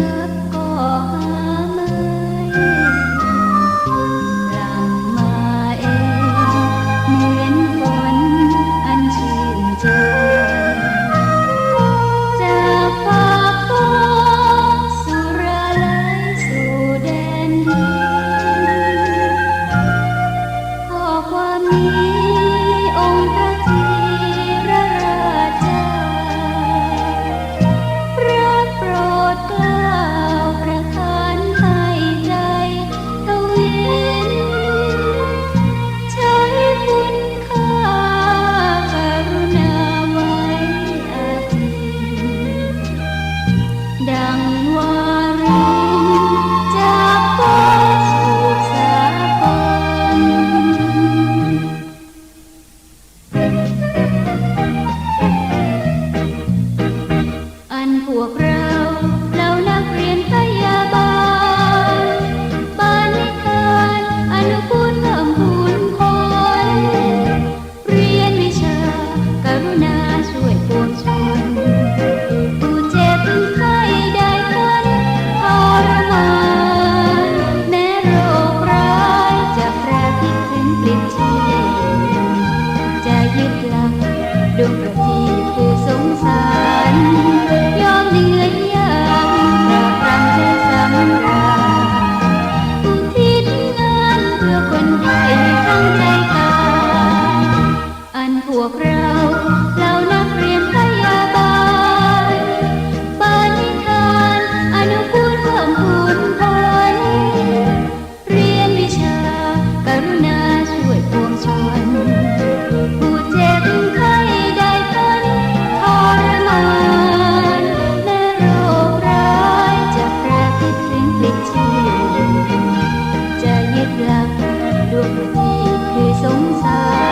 รักก็หาไม่หลังมาเองเหมือนฝนอันชื่นใจ จากากฟ้สุราไหลสู่แดนดินขอความนี้ sedang จะยึดหลัก ดวงจิตคือสงสาร